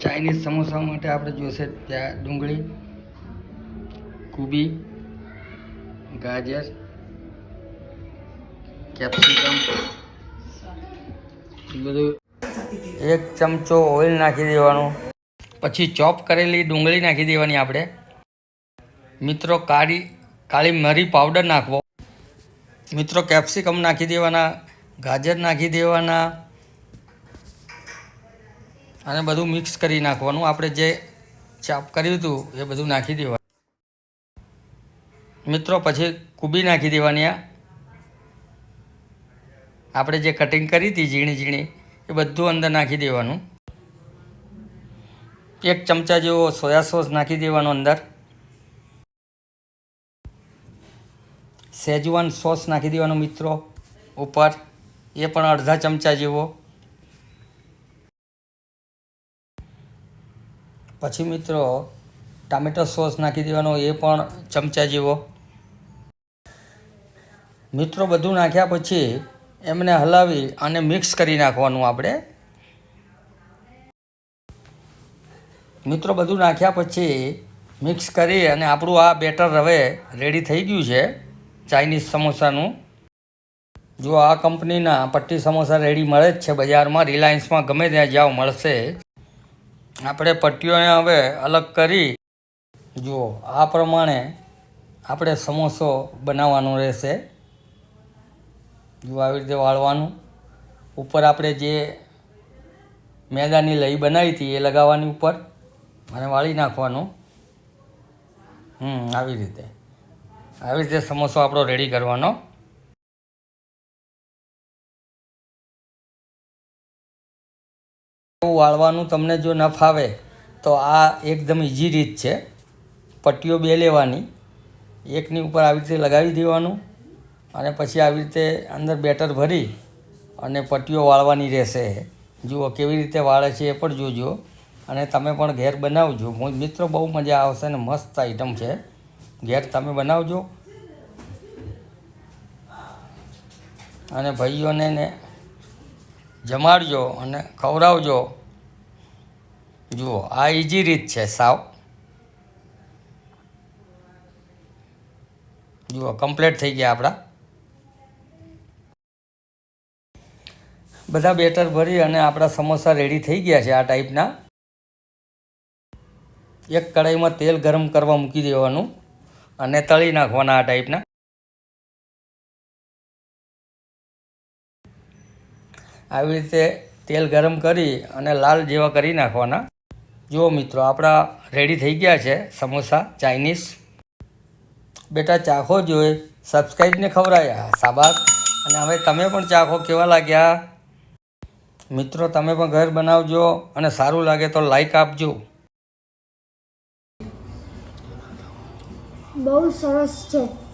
Chinese samosa માટે આપણે જોઈશે ત્યાં ડુંગળી, કુબી, ગાજર, કેપ્સિકમ. બધું એક ચમચો ઓઇલ નાખી દેવાનું. પછી ચોપ કરેલી ડુંગળી નાખી દેવાની આપણે. મિત્રો, કાળી કાળી મરી પાવડર નાખવો. મિત્રો, કેપ્સિકમ નાખી દેવાના, ગાજર નાખી દેવાના અને બધું મિક્સ કરી નાખવાનું. આપણે જે ચાપ કર્યું હતું, એ બધું નાખી દેવાનું. મિત્રો, પછી કુબી નાખી દેવાની આ. આપણે જે કટિંગ કરી હતી, ઝીણી ઝીણી, એ બધું અંદર નાખી દેવાનું. એક ચમચા જેવો સોયા સોસ નાખી દેવાનો અંદર. સેજવાન સોસ નાખી દેવાનો, મિત્રો, ઉપર. એ પણ અડધા ચમચા જેવો. પછી મિત્રો, ટામેટો સોસ નાખી દેવાનો, એ પણ ચમચા જેવો. મિત્રો, બધું નાખ્યા પછી એમને હલાવી અને મિક્સ કરી નાખવાનું આપણે. મિત્રો, બધું નાખ્યા પછી મિક્સ કરી અને આપણું આ બેટર હવે રેડી થઈ ગયું છે ચાઇનીઝ સમોસાનું. જો આ કંપનીના પટ્ટી સમોસા રેડી મળે જ છે બજારમાં, રિલાયન્સમાં ગમે ત્યાં જાઓ મળશે. આપણે પટ્ટીઓને હવે અલગ કરી, જુઓ, આ પ્રમાણે આપણે સમોસો બનાવવાનો રહેશે. જો આવી રીતે વાળવાનું. ઉપર આપણે જે મેદાની લઈ બનાવી હતી એ લગાવવાની ઉપર અને વાળી નાખવાનું. હમ, આવી રીતે. આવી રીતે સમોસો આપણો રેડી કરવાનો. વાળવાનું તમને જો ન ફાવે તો આ એકદમ ઇઝી રીત છે. પટ્ટીઓ બે લેવાની. એકની ઉપર આવી રીતે લગાવી દેવાનું અને પછી આવી રીતે અંદર બેટર ભરી અને પટ્ટીઓ વાળવાની રહેશે. જુઓ કેવી રીતે વાળે છે એ પણ જોજો અને તમે પણ ઘેર બનાવજો. મિત્રો બહુ મજા આવશે અને મસ્ત આઈટમ છે. ઘેર તમે બનાવજો. અને ભાઈઓને ને જમાડજો અને ખવડાવજો. જુઓ, આ ઇઝી રીત છે સાવ. જુઓ, કમ્પ્લીટ થઈ ગયા આપણા. બધા બેટર ભરી અને આપણા સમોસા રેડી થઈ ગયા છે આ ટાઈપના. એક કડાઈમાં તેલ ગરમ કરવા મૂકી દેવાનું અને તળી નાખવાના આ ટાઈપના. આવી રીતે તેલ ગરમ કરી અને લાલ જેવા કરી નાખવાના. જુઓ મિત્રો, આપણા રેડી થઈ ગયા છે સમોસા, ચાઇનીઝ. બેટા, ચાખો જોઈએ સબસ્ક્રાઈબને ખવડાયા. સાબાદ અને હવે તમે પણ ચાખો. કેવા લાગ્યા? મિત્રો, તમે પણ ઘર બનાવજો અને સારું લાગે તો લાઈક આપજો. બહુ સરસ છે.